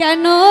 Ya no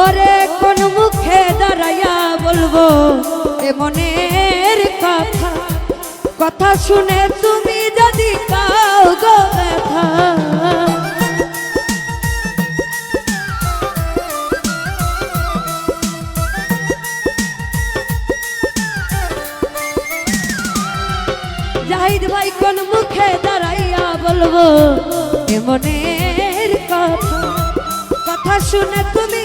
ওরে কোন মুখে দাঁড়াইয়া বলব, এ মনের কথা কথা শুনে তুমি যদি পাও গো ব্যথা। জাহিদ ভাই কোন মুখে দাঁড়াইয়া বলব, এ মনের কথা কথা শুনে তুমি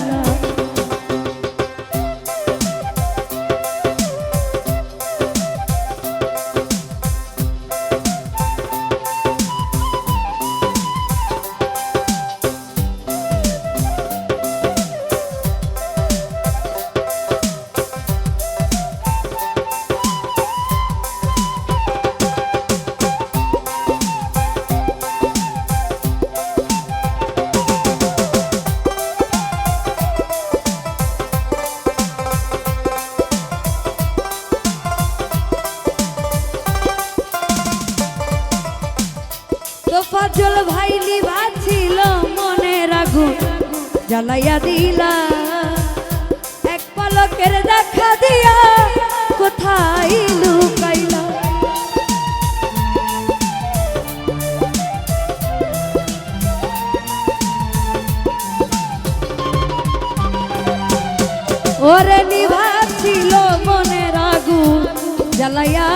দিলা এক পলকের দেখা দিয়া কোথায় লুকাইলা? ওরে নিভাব ছিল মনের আগুন জ্বালাইয়া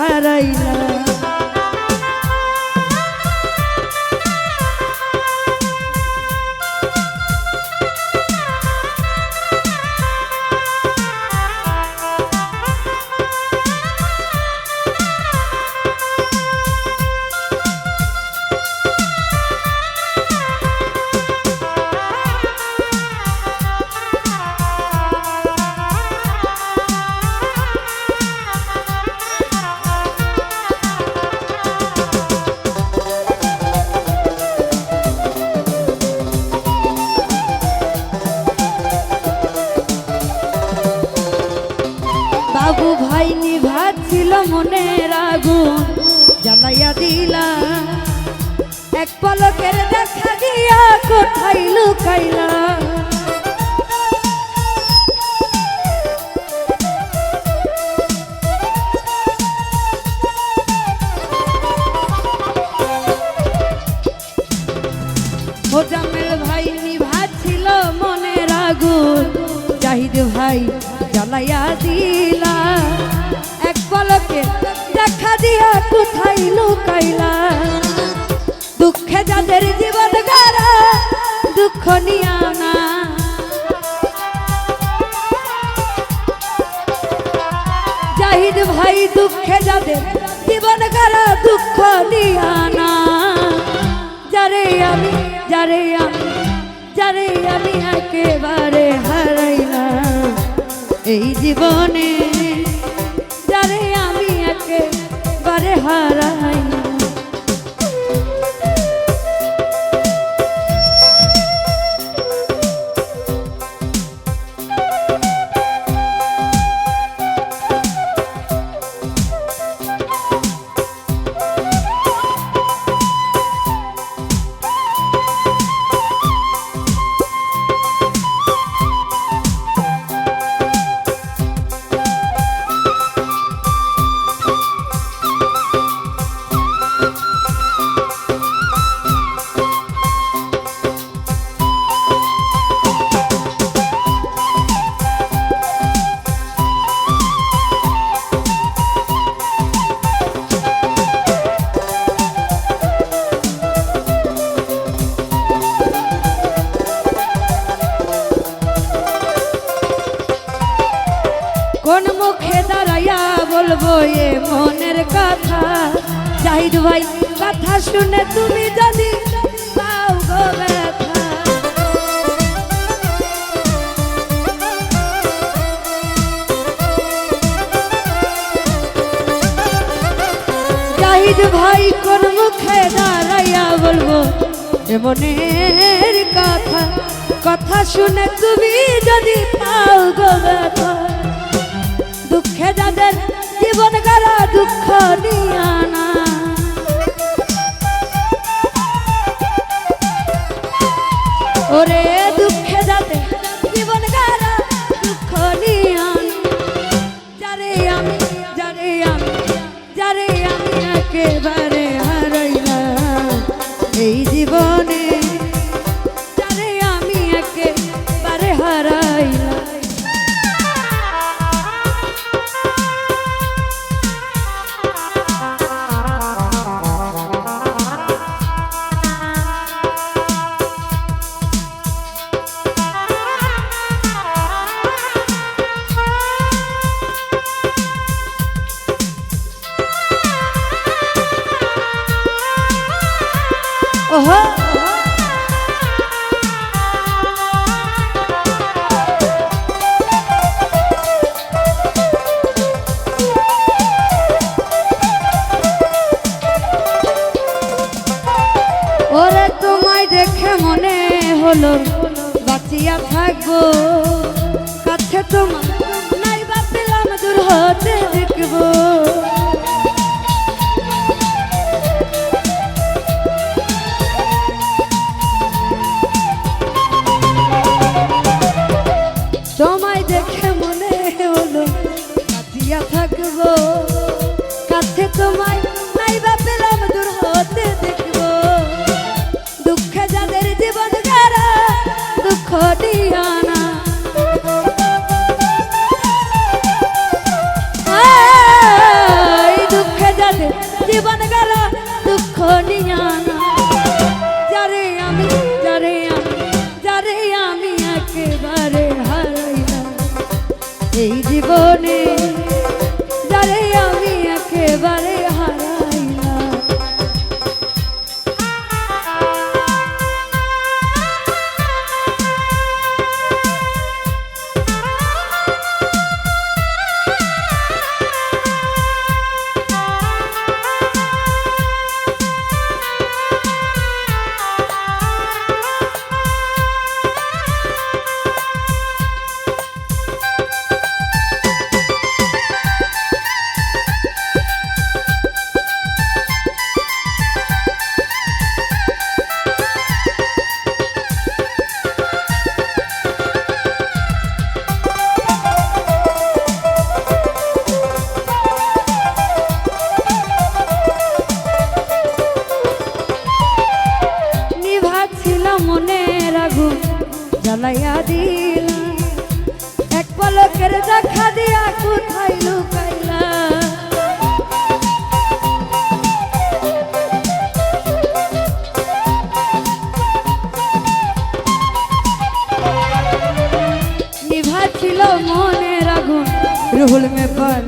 হারাইলা মনের আগুন জ্বালাইয়া দিলা। এক পলকের দেখা দিয়া কোথায় লুকাইলা? ভাই, দুঃখে যাদের জীবন গারা দুঃখ নিয়া না। যারে আমি যারে আমি যারে আমি একেবারে হারাইলাম। এই জীবনে শুনে তুমি যদি পাও গো ব্যথা। ভাই কোন মুখে দাঁড়াইয়া বলব, এ কথা কথা শুনে তুমি যদি পাও গো দুঃখে যাদের জীবন গারা দুঃখ নিয়া হলো বাঁচিয়া থাকব। কাছে তোমার নাই বা পেলাম, দূর হতে দেখব। তোমায় দেখে মনে হলো কাটিয়া থাকব। কাছে তোমায় নাই পেলাম, দূর হতে দেখব। দুঃখে যাদের জীবন গারা দুঃখে যাদের জীবন গারা দুঃখ নিয়ানা। যারে আমি যারে আমি যারে আমি একেবারে হারাইলাম। এই জীবনে জ্বালাইয়া দিলা। এক পলকের দেখা দিয়া কোথায় লুকাইলা? ছিল মনের আগুন রুহুল মে পর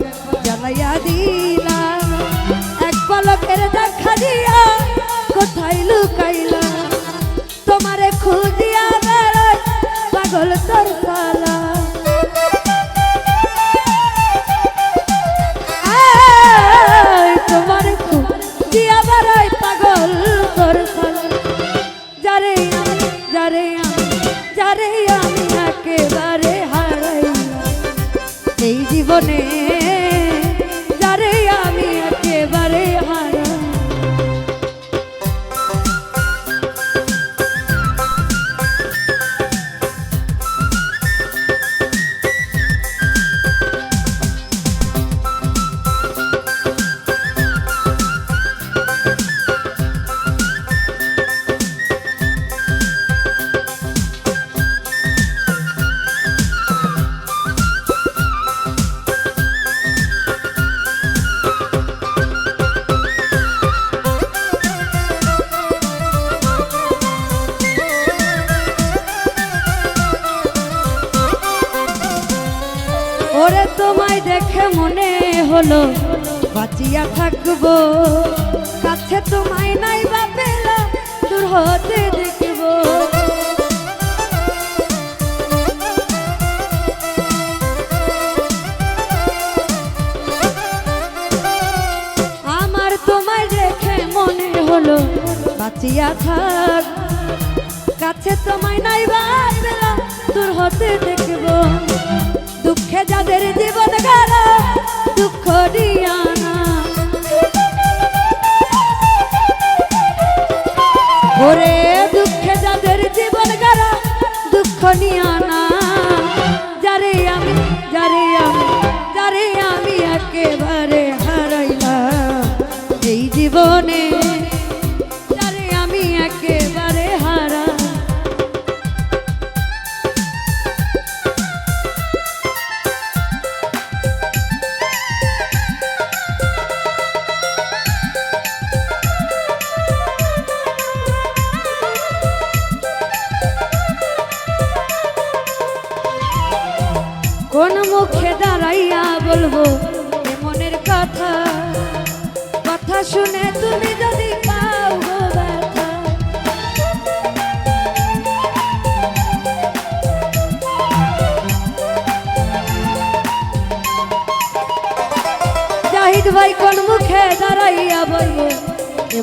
তোমায় দেখে মনে হলো, বাঁচিয়া থাকব। কাছে তোমায় নাই বা দূর হতে দেখব। আমার তোমায় দেখে মনে হলো, বাঁচিয়া থাক। কাছে তোমায় নাই বা পেলাম দূর হতে দেখব। দুঃখে যাদের জীবন গেল, দুঃখ দিয়ানা ওরে দুঃখে যাদের জীবন গেল, দুঃখ নিয়ানা যারে আমি যারে আমি যারে আমি একেবারে হারাইলাম, এই জীবনে কোন মুখে দাঁড়াইয়া বলব মনের কথা? কথা শুনে তুমি যদি পাও গো ভাই কোন মুখে দাঁড়াইয়া বলব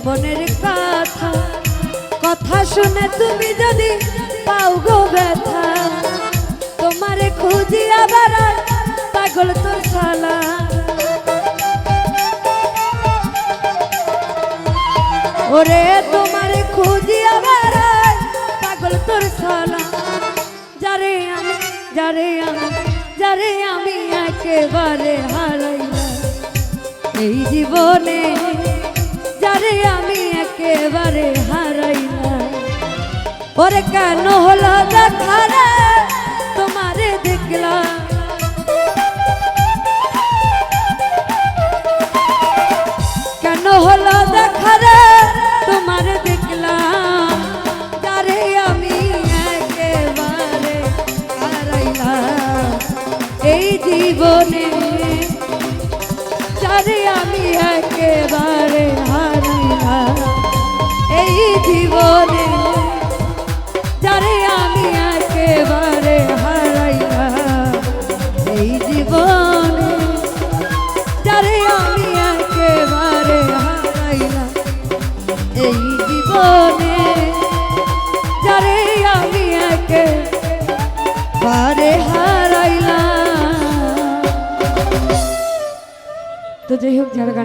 মনের কথা? কথা শুনে তুমি যদি পাও গো ব্যথা। পাগল তোর ওরে তোমারে পাগল যারে আমি যারে আমি এই জীবনে যারে আমি একেবারে ওরে কেন হলো দেখা তোমারে দেখলাম। যাই হোক যারা